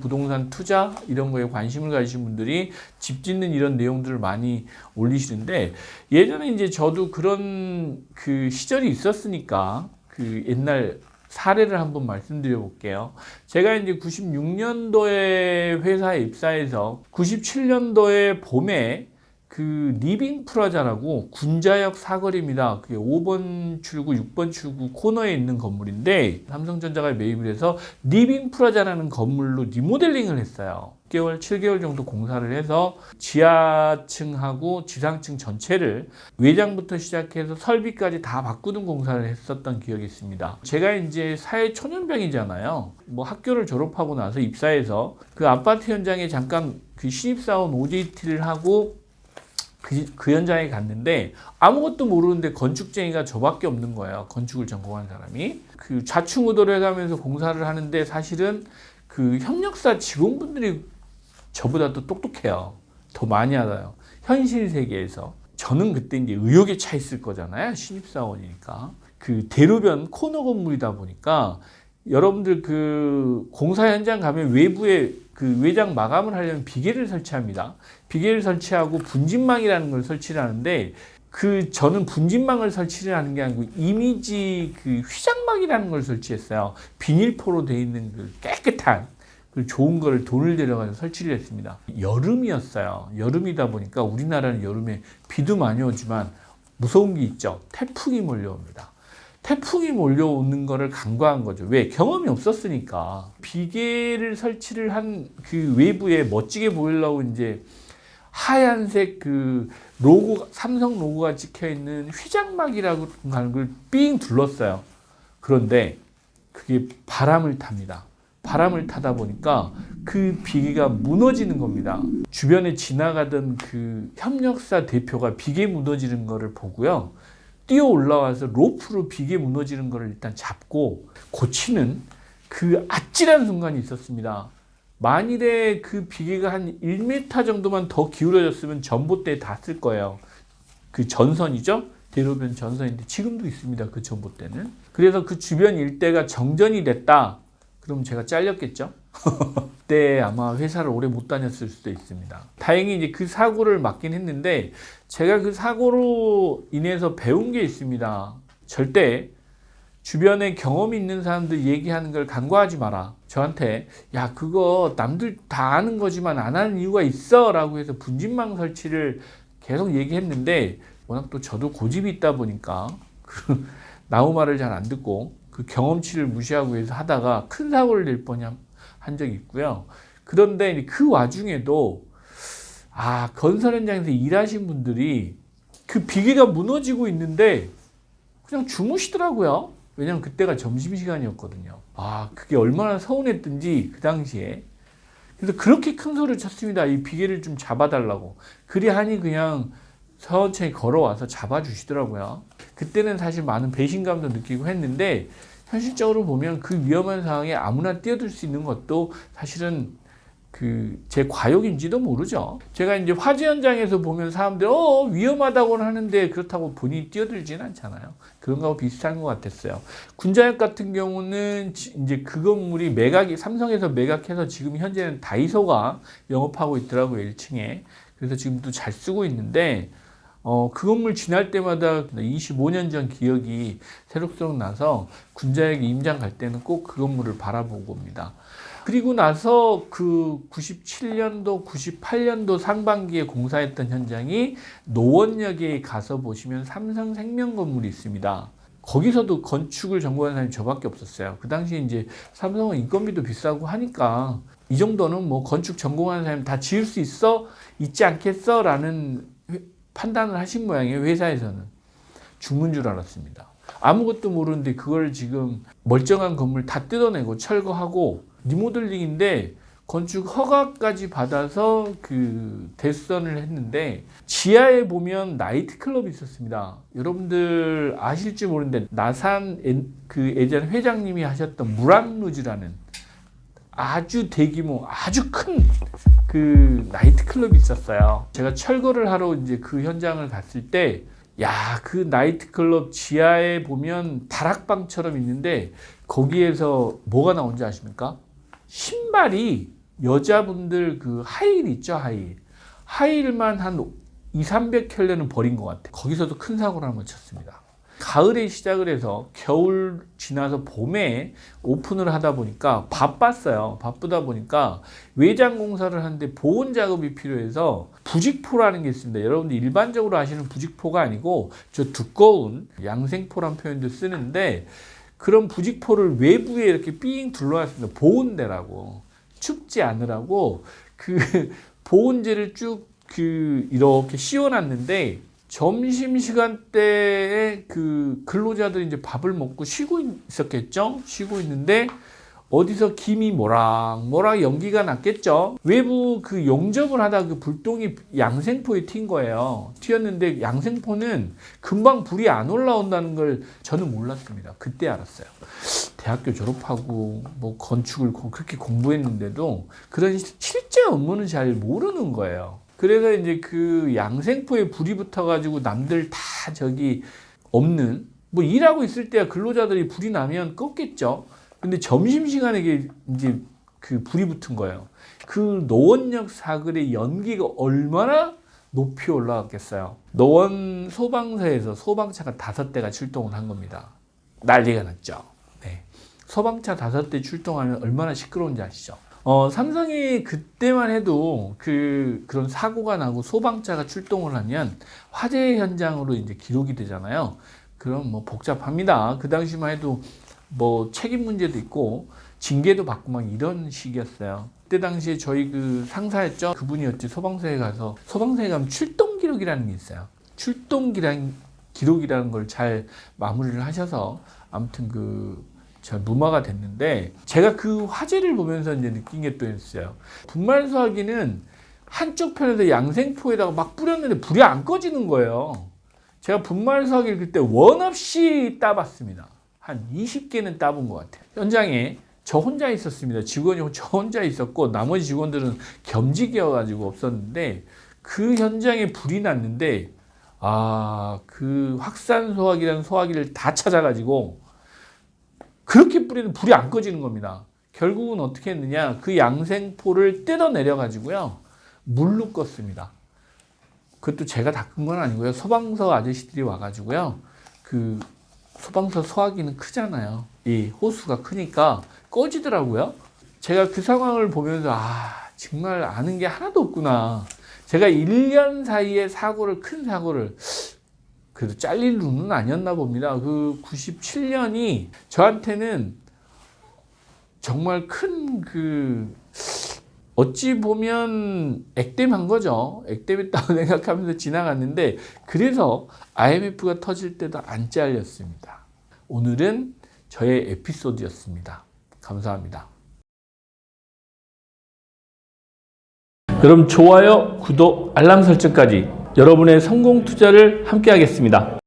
부동산 투자 이런 거에 관심을 가지신 분들이 집 짓는 이런 내용들을 많이 올리시는데 예전에 이제 저도 그런 그 시절이 있었으니까 그 옛날 사례를 한번 말씀드려 볼게요. 제가 이제 96년도에 회사에 입사해서 97년도에 봄에 그 리빙 프라자라고 군자역 사거리입니다. 그게 5번 출구, 6번 출구 코너에 있는 건물인데 삼성전자가 매입을 해서 리빙 프라자라는 건물로 리모델링을 했어요. 6개월, 7개월 정도 공사를 해서 지하층하고 지상층 전체를 외장부터 시작해서 설비까지 다 바꾸는 공사를 했었던 기억이 있습니다. 제가 이제 사회 초년병이잖아요. 뭐 학교를 졸업하고 나서 입사해서 그 아파트 현장에 잠깐 그 신입사원 OJT를 하고 그, 그 현장에 갔는데 아무것도 모르는데 건축쟁이가 저밖에 없는 거예요. 건축을 전공한 사람이. 그 좌충우돌 해가면서 공사를 하는데 사실은 그 협력사 직원분들이 저보다 더 똑똑해요. 더 많이 알아요. 현실 세계에서. 저는 그때 이제 의욕에 차 있을 거잖아요. 신입사원이니까. 그 대로변 코너 건물이다 보니까 여러분들 그 공사 현장 가면 외부에 그 외장 마감을 하려면 비계를 설치합니다. 비계를 설치하고 분진망이라는 걸 설치를 하는데 그 저는 분진망을 설치를 하는 게 아니고 이미지 그 휘장막이라는 걸 설치했어요. 비닐포로 되어 있는 그 깨끗한 그 좋은 거를 돈을 들여가지고 설치를 했습니다. 여름이었어요. 여름이다 보니까 우리나라는 여름에 비도 많이 오지만 무서운 게 있죠. 태풍이 몰려옵니다. 태풍이 몰려오는 거를 간과한 거죠. 왜? 경험이 없었으니까. 비계를 설치를 한 그 외부에 멋지게 보이려고 이제 하얀색 그 로고, 삼성 로고가 찍혀 있는 휘장막이라고 하는 걸 삥 둘렀어요. 그런데 그게 바람을 탑니다. 바람을 타다 보니까 그 비계가 무너지는 겁니다. 주변에 지나가던 그 협력사 대표가 비계 무너지는 거를 보고요. 뛰어 올라와서 로프로 비계 무너지는 거를 일단 잡고 고치는 그 아찔한 순간이 있었습니다. 만일에 그 비계가 한 1m 정도만 더 기울어졌으면 전봇대에 닿았을 거예요. 그 전선이죠? 대로변 전선인데 지금도 있습니다. 그 전봇대는. 그래서 그 주변 일대가 정전이 됐다. 그럼 제가 잘렸겠죠? 그때 아마 회사를 오래 못 다녔을 수도 있습니다. 다행히 이제 그 사고를 막긴 했는데 제가 그 사고로 인해서 배운 게 있습니다. 절대 주변에 경험이 있는 사람들 얘기하는 걸 간과하지 마라. 저한테 야 그거 남들 다 아는 거지만 안 하는 이유가 있어라고 해서 분진망 설치를 계속 얘기했는데 워낙 또 저도 고집이 있다 보니까 그 나우 말을 잘 안 듣고 그 경험치를 무시하고 해서 하다가 큰 사고를 낼 뻔한 적이 있고요. 그런데 그 와중에도 아 건설 현장에서 일하신 분들이 그 비계가 무너지고 있는데 그냥 주무시더라고요. 왜냐면 그때가 점심시간이었거든요. 아, 그게 얼마나 서운했든지 그 당시에. 그래서 그렇게 큰 소리를 쳤습니다. 이 비계를 좀 잡아달라고. 그리 하니 그냥 천천히 걸어와서 잡아주시더라고요. 그때는 사실 많은 배신감도 느끼고 했는데 현실적으로 보면 그 위험한 상황에 아무나 뛰어들 수 있는 것도 사실은 그 제 과욕인지도 모르죠. 제가 이제 화재 현장에서 보면 사람들 어 위험하다고는 하는데 그렇다고 본인이 뛰어들지는 않잖아요. 그런 거하고 비슷한 것 같았어요. 군자역 같은 경우는 지- 이제 그 건물이 매각이 삼성에서 매각해서 지금 현재는 다이소가 영업하고 있더라고요 1층에. 그래서 지금도 잘 쓰고 있는데 어, 그 건물 지날 때마다 25년 전 기억이 새록새록 나서 군자역 임장 갈 때는 꼭 그 건물을 바라보고 옵니다. 그리고 나서 그 97년도, 98년도 상반기에 공사했던 현장이 노원역에 가서 보시면 삼성생명 건물이 있습니다. 거기서도 건축을 전공한 사람이 저밖에 없었어요. 그 당시에 이제 삼성은 인건비도 비싸고 하니까 이 정도는 뭐 건축 전공한 사람이 다 지을 수 있어? 있지 않겠어? 라는 회- 판단을 하신 모양이에요. 회사에서는. 죽는 줄 알았습니다. 아무것도 모르는데 그걸 지금 멀쩡한 건물 다 뜯어내고 철거하고 리모델링인데 건축 허가까지 받아서 그 대수선을 했는데 지하에 보면 나이트클럽이 있었습니다. 여러분들 아실지 모르는데 나산 엔- 그 예전 회장님이 하셨던 무랑루즈라는 아주 대규모 아주 큰 그 나이트클럽이 있었어요. 제가 철거를 하러 이제 그 현장을 갔을 때 야, 그 나이트클럽 지하에 보면 다락방처럼 있는데 거기에서 뭐가 나온지 아십니까? 신발이 여자분들 그 하이힐 있죠, 하이힐. 하이힐만 한 2, 300켤레는 버린 것 같아요. 거기서도 큰 사고를 한번 쳤습니다. 가을에 시작을 해서 겨울 지나서 봄에 오픈을 하다 보니까 바빴어요. 바쁘다 보니까 외장 공사를 하는데 보온 작업이 필요해서 부직포라는 게 있습니다. 여러분들 일반적으로 아시는 부직포가 아니고 저 두꺼운 양생포란 표현도 쓰는데 그런 부직포를 외부에 이렇게 삥 둘러놨습니다. 보온대라고 춥지 않으라고 그 보온재를 쭉 그 이렇게 씌워놨는데 점심 시간대에 그 근로자들이 이제 밥을 먹고 쉬고 있었겠죠? 쉬고 있는데 어디서 김이 모락모락 연기가 났겠죠? 외부 그 용접을 하다 그 불똥이 양생포에 튄 거예요. 튀었는데 양생포는 금방 불이 안 올라온다는 걸 저는 몰랐습니다. 그때 알았어요. 대학교 졸업하고 뭐 건축을 고- 그렇게 공부했는데도 그런 시- 실제 업무는 잘 모르는 거예요. 그래서 이제 그 양생포에 불이 붙어가지고 남들 다 저기 없는 뭐 일하고 있을 때야 근로자들이 불이 나면 껐겠죠. 근데 점심시간에 이제 그 불이 붙은 거예요. 그 노원역 사거리의 연기가 얼마나 높이 올라갔겠어요. 노원 소방서에서 소방차가 다섯 대가 출동을 한 겁니다. 난리가 났죠. 네. 소방차 다섯 대 출동하면 얼마나 시끄러운지 아시죠? 어, 삼성이 그때만 해도 그 그런 사고가 나고 소방차가 출동을 하면 화재 현장으로 이제 기록이 되잖아요. 그럼 뭐 복잡합니다. 그 당시만 해도 뭐 책임 문제도 있고 징계도 받고 막 이런 시기였어요. 그때 당시에 저희 그 상사였죠. 그분이었지 소방서에 가서 소방서에 가면 출동 기록이라는 게 있어요. 출동 기록 기록이라는 걸 잘 마무리를 하셔서 아무튼 그 잘 무마가 됐는데 제가 그 화제를 보면서 이제 느낀 게 또 있어요. 분말 수화기는 한쪽 편에서 양생포에다가 막 뿌렸는데 불이 안 꺼지는 거예요. 제가 분말 수화기를 그때 원 없이 따봤습니다. 한 20개는 따본 것 같아요. 현장에 저 혼자 있었습니다. 직원이 저 혼자 있었고 나머지 직원들은 겸직이어가지고 없었는데 그 현장에 불이 났는데 아 그 확산 소화기라는 소화기를 다 찾아가지고 그렇게 뿌리는 불이 안 꺼지는 겁니다. 결국은 어떻게 했느냐 그 양생포를 뜯어내려 가지고요 물로 껐습니다. 그것도 제가 닦은 건 아니고요 소방서 아저씨들이 와가지고요 그 소방서 소화기는 크잖아요. 이 호수가 크니까 꺼지더라고요. 제가 그 상황을 보면서 아 정말 아는 게 하나도 없구나. 제가 1년 사이에 사고를 큰 사고를 그래도 잘릴 눈은 아니었나 봅니다. 그 97년이 저한테는 정말 큰 그 어찌 보면 액땜한 거죠. 액땜했다고 생각하면서 지나갔는데 그래서 IMF가 터질 때도 안 잘렸습니다. 오늘은 저의 에피소드였습니다. 감사합니다. 그럼 좋아요, 구독, 알람 설정까지 여러분의 성공 투자를 함께 하겠습니다.